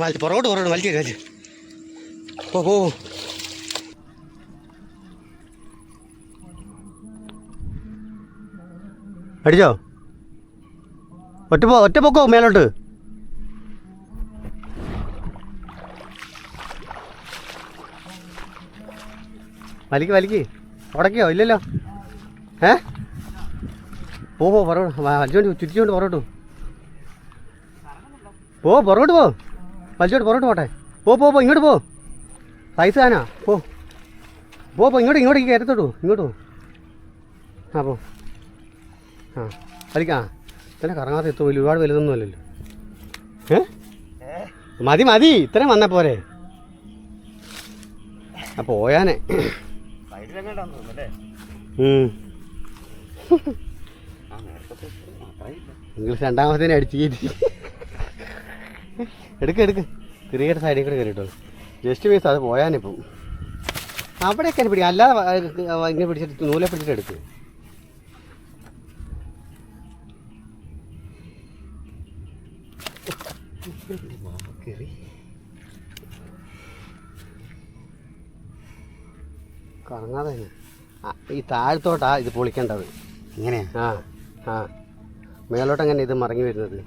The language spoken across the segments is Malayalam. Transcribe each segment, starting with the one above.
വലിച്ച് പുറകോട്ട് പുറകോട്ട് വലിച്ചു വലിച്ചു പോ പോ അടിച്ചോ? ഒറ്റ പോ ഒറ്റ പൊക്കോ മേലോട്ട്? വലിക്ക് വലിക്ക്. ഉടക്കിയോ? ഇല്ലല്ലോ. ഏ? പോ പോ പുറകോട്ട്. വലിച്ചോണ്ട് ചുറ്റിച്ചോണ്ട് പുറകോട്ട്. പോ പുറകോട്ട് പോ. വലിച്ചോട്ട് പുറകോട്ട് പോട്ടെ. പോ പോ പോ ഇങ്ങോട്ട് പോ. സൈസ് താനാ. പോ. പോ പോ ഇങ്ങോട്ട് ഇങ്ങോട്ട് കയറ്റത്തോട്ടു ഇങ്ങോട്ട് പോ. ആ പോ. ആ വലിക്കാം. ഇത്ര കറങ്ങാതെ എത്തും ഒരുപാട് വലുതൊന്നും അല്ലല്ലോ. ഏ? മതി മതി. ഇത്രയും വന്നാൽ പോരെ. ആ പോയാനെ. ഇംഗ്ലീഷ് രണ്ടാമത്തേനെ അടിച്ചു കയറ്റി. എടുക്ക് എടുക്ക്. ക്രിക്കറ്റ് സൈഡിൽ കൂടെ കയറിയിട്ടോളൂ ജസ്റ്റ് വേസ് അത് പോയാനിപ്പം അവിടെയൊക്കെ പിടി. അല്ലാതെ ഇങ്ങനെ പിടിച്ചിട്ട് നൂലെ പിടിച്ചിട്ട് എടുക്ക്. കറങ്ങാതെ തന്നെ. ഈ താഴത്തോട്ടാ ഇത് പൊളിക്കേണ്ടത്. ഇങ്ങനെയാ? ആ ആ. മേലോട്ട് അങ്ങനെ ഇത് മറങ്ങി വരുന്നത്.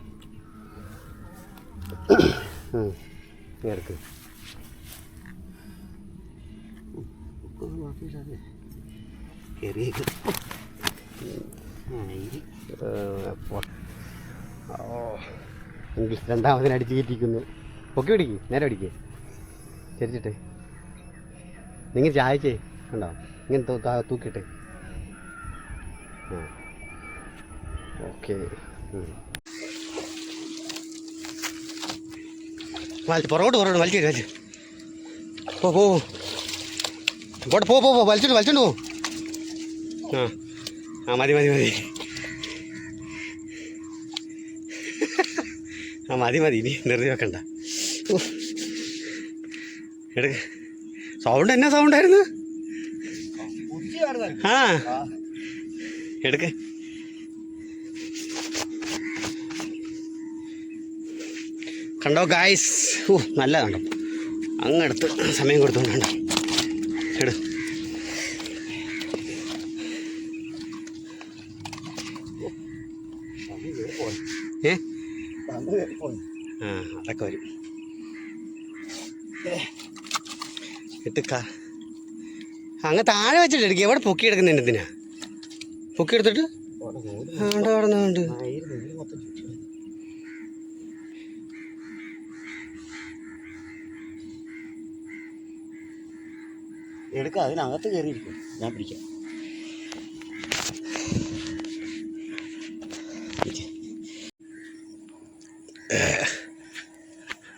ഓ. ഇംഗ്ലീഷ് രണ്ടാമതിന് അടിച്ച് കയറ്റിക്കുന്നു പൊക്കി പിടിക്ക് നേരെ പിടിക്ക്. ചരിച്ചിട്ട്. നിങ്ങൾ ചായച്ചേ? കണ്ടോ? ഇങ്ങനെ തൂക്കിട്ടെ ഓക്കെ. വലിച്ച് പുറകോട്ട് പുറകോട്ട് വലിച്ചു വലിച്ച്. പോ പോ ഇങ്ങോട്ട് പോ പോ പോ. വലിച്ചോണ്ട് വലിച്ചോണ്ട് പോ. ആ ആ മതി മതി മതി. ആ മതി മതി. ഇനി നിർത്തി വെക്കണ്ട. എടുക്ക. സൗണ്ട് എന്നാ സൗണ്ടായിരുന്നു? ആ. എടുക്ക്. കണ്ടോ ഗായ്സ് ഓ നല്ല കണ്ടോ അങ്ങെടുത്ത് സമയം കൊടുത്തോണ്ട് എടു. ഏ? ആ അതൊക്കെ വരും. എട്ടുക്ക അങ്ങ് താഴെ വെച്ചിട്ട് എടുക്കുക എവിടെ പൊക്കി എടുക്കുന്നതിന് എന്തിനാ? പൊക്കി എടുത്തിട്ട്? ആണ്ട് കടന്നുണ്ട് എടുക്ക അതിനകത്ത് കയറിയിരിക്കും. ഞാൻ പിടിക്കാം.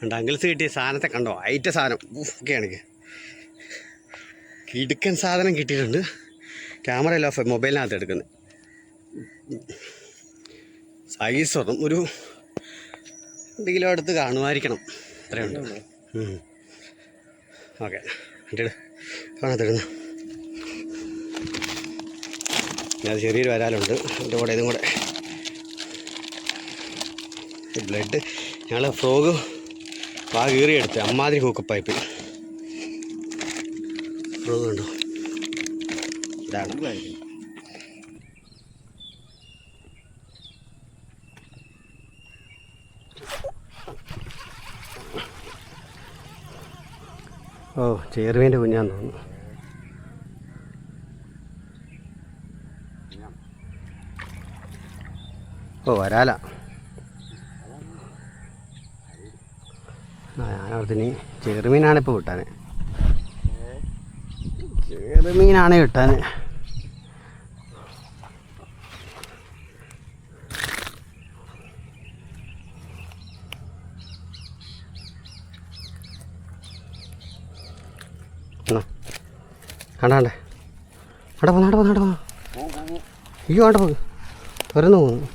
ഉണ്ട് അങ്കിൾസ് കിട്ടിയ സാധനത്തെ കണ്ടോ? അയറ്റ സാധനം. ഒക്കെയാണെങ്കിൽ കിടുക്കൻ സാധനം കിട്ടിയിട്ടുണ്ട്. ക്യാമറയിൽ ഓഫ് മൊബൈലിനകത്ത് എടുക്കുന്നത്. സൈസ് ഒന്നും ഒരു രണ്ട് കിലോ അടുത്ത് കാണുമായിരിക്കണം. അത്രയുണ്ട്. ഓക്കെ. എന്നിട്ട് കാണത്തിടുന്നു. അത് ചെറിയൊരു വരാലുണ്ട്. എന്റെ കൂടെ ഇതും കൂടെ. ബ്ലഡ് ഞങ്ങൾ ഫ്രോഗ് വാ കീറിയെടുത്ത് അമ്മാതിരി ഹൂക്ക് പൈപ്പിൽ ഫ്രോഗ് ഉണ്ടോ ഇതാണ്. ഓ ചേർവേന്റെ കുഞ്ഞാന്ന് തോന്നുന്നു. ഓ വരാല. ആ ഞാനോർത്തിനി ചെറുമീനാണ് ഇപ്പോൾ കിട്ടാൻ ചെറുമീനാണ് കിട്ടാൻ കണ്ടാണ്ടേ അവിടെ പോ അവിടെ അയ്യോ അവിടെ വരുന്നു പോകുന്നു